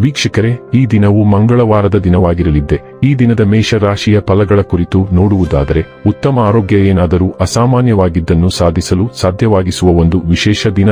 ವೀಕ್ಷಕರೇ, ಈ ದಿನವು ಮಂಗಳವಾರದ ದಿನವಾಗಿರಲಿದ್ದೆ. ಈ ದಿನದ ಮೇಷರಾಶಿಯ ಫಲಗಳ ಕುರಿತು ನೋಡುವುದಾದರೆ, ಉತ್ತಮ ಆರೋಗ್ಯ ಏನಾದರೂ ಅಸಾಮಾನ್ಯವಾಗಿದ್ದನ್ನು ಸಾಧಿಸಲು ಸಾಧ್ಯವಾಗಿಸುವ ಒಂದು ವಿಶೇಷ ದಿನ.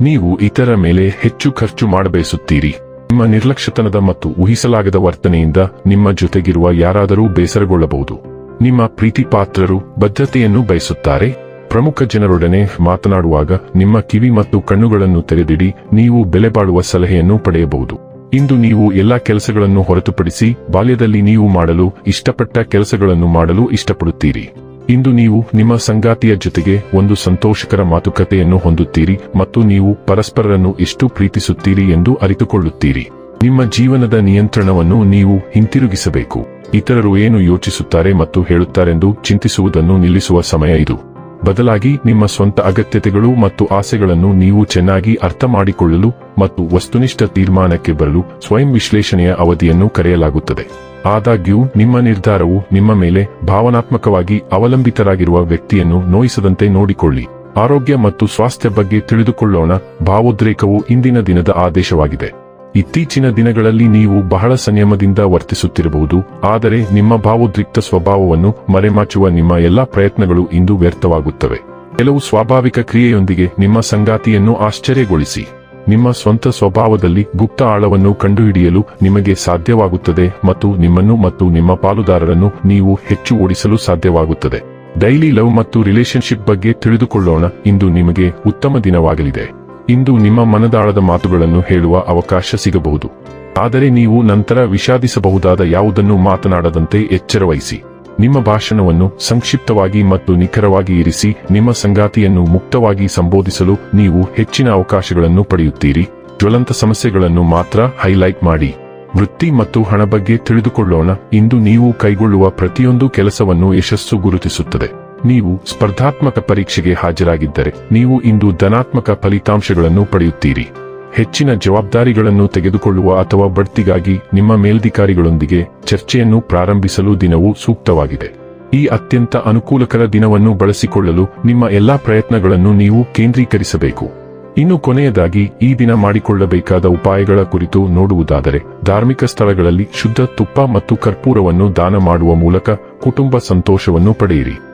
ನೀವು ಇತರ ಮೇಲೆ ಹೆಚ್ಚು ಖರ್ಚು ಮಾಡಬಯಸುತ್ತೀರಿ ನಿಮ್ಮ ನಿರ್ಲಕ್ಷ್ಯತನದ ಮತ್ತು ಊಹಿಸಲಾಗದ ವರ್ತನೆಯಿಂದ ನಿಮ್ಮ ಜೊತೆಗಿರುವ ಯಾರಾದರೂ ಬೇಸರಗೊಳ್ಳಬಹುದು. ನಿಮ್ಮ ಪ್ರೀತಿಪಾತ್ರರು ಬದ್ಧತೆಯನ್ನು ಬಯಸುತ್ತಾರೆ. ಪ್ರಮುಖ ಜನರೊಡನೆ ಮಾತನಾಡುವಾಗ ನಿಮ್ಮ ಕಿವಿ ಮತ್ತು ಕಣ್ಣುಗಳನ್ನು ತೆರೆದಿಡಿ, ನೀವು ಬೆಲೆಬಾಳುವ ಸಲಹೆಯನ್ನು ಪಡೆಯಬಹುದು. ಇಂದು ನೀವು ಎಲ್ಲಾ ಕೆಲಸಗಳನ್ನು ಹೊರತುಪಡಿಸಿ ಬಾಲ್ಯದಲ್ಲಿ ನೀವು ಮಾಡಲು ಇಷ್ಟಪಟ್ಟ ಕೆಲಸಗಳನ್ನು ಮಾಡಲು ಇಷ್ಟಪಡುತ್ತೀರಿ. ಇಂದು ನೀವು ನಿಮ್ಮ ಸಂಗಾತಿಯ ಜೊತೆಗೆ ಒಂದು ಸಂತೋಷಕರ ಮಾತುಕತೆಯನ್ನು ಹೊಂದುತ್ತೀರಿ ಮತ್ತು ನೀವು ಪರಸ್ಪರರನ್ನು ಎಷ್ಟು ಪ್ರೀತಿಸುತ್ತೀರಿ ಎಂದು ಅರಿತುಕೊಳ್ಳುತ್ತೀರಿ. ನಿಮ್ಮ ಜೀವನದ ನಿಯಂತ್ರಣವನ್ನು ನೀವು ಹಿಂತಿರುಗಿಸಬೇಕು. ಇತರರು ಏನು ಯೋಚಿಸುತ್ತಾರೆ ಮತ್ತು ಹೇಳುತ್ತಾರೆಂದು ಚಿಂತಿಸುವುದನ್ನು ನಿಲ್ಲಿಸುವ ಸಮಯ ಇದು. ಬದಲಾಗಿ ನಿಮ್ಮ ಸ್ವಂತ ಅಗತ್ಯತೆಗಳು ಮತ್ತು ಆಸೆಗಳನ್ನು ನೀವು ಚೆನ್ನಾಗಿ ಅರ್ಥ ಮಾಡಿಕೊಳ್ಳಲು ಮತ್ತು ವಸ್ತುನಿಷ್ಠ ತೀರ್ಮಾನಕ್ಕೆ ಬರಲು ಸ್ವಯಂ ವಿಶ್ಲೇಷಣೆಯ ಅವಧಿಯನ್ನು ಕರೆಯಲಾಗುತ್ತದೆ. ಆದಾಗ್ಯೂ, ನಿಮ್ಮ ನಿರ್ಧಾರವು ನಿಮ್ಮ ಮೇಲೆ ಭಾವನಾತ್ಮಕವಾಗಿ ಅವಲಂಬಿತರಾಗಿರುವ ವ್ಯಕ್ತಿಯನ್ನು ನೋಯಿಸದಂತೆ ನೋಡಿಕೊಳ್ಳಿ. ಆರೋಗ್ಯ ಮತ್ತು ಸ್ವಾಸ್ಥ್ಯ ಬಗ್ಗೆ ತಿಳಿದುಕೊಳ್ಳೋಣ. ಭಾವೋದ್ರೇಕವು ಇಂದಿನ ದಿನದ ಆದೇಶವಾಗಿದೆ. ಇತ್ತೀಚಿನ ದಿನಗಳಲ್ಲಿ ನೀವು ಬಹಳ ಸಂಯಮದಿಂದ ವರ್ತಿಸುತ್ತಿರಬಹುದು, ಆದರೆ ನಿಮ್ಮ ಭಾವೋದ್ರಿಕ್ತ ಸ್ವಭಾವವನ್ನು ಮರೆಮಾಚುವ ನಿಮ್ಮ ಎಲ್ಲಾ ಪ್ರಯತ್ನಗಳು ಇಂದು ವ್ಯರ್ಥವಾಗುತ್ತವೆ. ಕೆಲವು ಸ್ವಾಭಾವಿಕ ಕ್ರಿಯೆಯೊಂದಿಗೆ ನಿಮ್ಮ ಸಂಗಾತಿಯನ್ನು ಆಶ್ಚರ್ಯಗೊಳಿಸಿ. ನಿಮ್ಮ ಸ್ವಂತ ಸ್ವಭಾವದಲ್ಲಿ ಗುಪ್ತ ಆಳವನ್ನು ಕಂಡುಹಿಡಿಯಲು ನಿಮಗೆ ಸಾಧ್ಯವಾಗುತ್ತದೆ ಮತ್ತು ನಿಮ್ಮನ್ನು ಮತ್ತು ನಿಮ್ಮ ಪಾಲುದಾರರನ್ನು ನೀವು ಹೆಚ್ಚು ಓಡಿಸಲು ಸಾಧ್ಯವಾಗುತ್ತದೆ. ಡೈಲಿ ಲವ್ ಮತ್ತು ರಿಲೇಶನ್ಶಿಪ್ ಬಗ್ಗೆ ತಿಳಿದುಕೊಳ್ಳೋಣ, ಇಂದು ನಿಮಗೆ ಉತ್ತಮ ದಿನವಾಗಲಿದೆ. ಇಂದು ನಿಮ್ಮ ಮನದಾಳದ ಮಾತುಗಳನ್ನು ಹೇಳುವ ಅವಕಾಶ ಸಿಗಬಹುದು. ಆದರೆ ನೀವು ನಂತರ ವಿಷಾದಿಸಬಹುದಾದ ಯಾವುದನ್ನು ಮಾತನಾಡದಂತೆ ಎಚ್ಚರವಹಿಸಿ. ನಿಮ್ಮ ಭಾಷಣವನ್ನು ಸಂಕ್ಷಿಪ್ತವಾಗಿ ಮತ್ತು ನಿಖರವಾಗಿ ಇರಿಸಿ, ನಿಮ್ಮ ಸಂಗಾತಿಯನ್ನು ಮುಕ್ತವಾಗಿ ಸಂಬೋಧಿಸಲು ನೀವು ಹೆಚ್ಚಿನ ಅವಕಾಶಗಳನ್ನು ಪಡೆಯುತ್ತೀರಿ. ಜ್ವಲಂತ ಸಮಸ್ಯೆಗಳನ್ನು ಮಾತ್ರ ಹೈಲೈಟ್ ಮಾಡಿ. ವೃತ್ತಿ ಮತ್ತು ಹಣ ಬಗ್ಗೆ ತಿಳಿದುಕೊಳ್ಳೋಣ. ಇಂದು ನೀವು ಕೈಗೊಳ್ಳುವ ಪ್ರತಿಯೊಂದು ಕೆಲಸವನ್ನು ಯಶಸ್ಸು ಗುರುತಿಸುತ್ತದೆ. ನೀವು ಸ್ಪರ್ಧಾತ್ಮಕ ಪರೀಕ್ಷೆಗೆ ಹಾಜರಾಗಿದ್ದರೆ ನೀವು ಇಂದು ಧನಾತ್ಮಕ ಫಲಿತಾಂಶಗಳನ್ನು ಪಡೆಯುತ್ತೀರಿ. ಹೆಚ್ಚಿನ ಜವಾಬ್ದಾರಿಗಳನ್ನು ತೆಗೆದುಕೊಳ್ಳುವ ಅಥವಾ ಬಡ್ತಿಗಾಗಿ ನಿಮ್ಮ ಮೇಲ್ಧಿಕಾರಿಗಳೊಂದಿಗೆ ಚರ್ಚೆಯನ್ನು ಪ್ರಾರಂಭಿಸಲು ದಿನವು ಸೂಕ್ತವಾಗಿದೆ. ಈ ಅತ್ಯಂತ ಅನುಕೂಲಕರ ದಿನವನ್ನು ಬಳಸಿಕೊಳ್ಳಲು ನಿಮ್ಮ ಎಲ್ಲಾ ಪ್ರಯತ್ನಗಳನ್ನು ನೀವು ಕೇಂದ್ರೀಕರಿಸಬೇಕು. ಇನ್ನು ಕೊನೆಯದಾಗಿ ಈ ದಿನ ಮಾಡಿಕೊಳ್ಳಬೇಕಾದ ಉಪಾಯಗಳ ಕುರಿತು ನೋಡುವುದಾದರೆ, ಧಾರ್ಮಿಕ ಸ್ಥಳಗಳಲ್ಲಿ ಶುದ್ಧ ತುಪ್ಪ ಮತ್ತು ಕರ್ಪೂರವನ್ನು ದಾನ ಮಾಡುವ ಮೂಲಕ ಕುಟುಂಬ ಸಂತೋಷವನ್ನು ಪಡೆಯಿರಿ.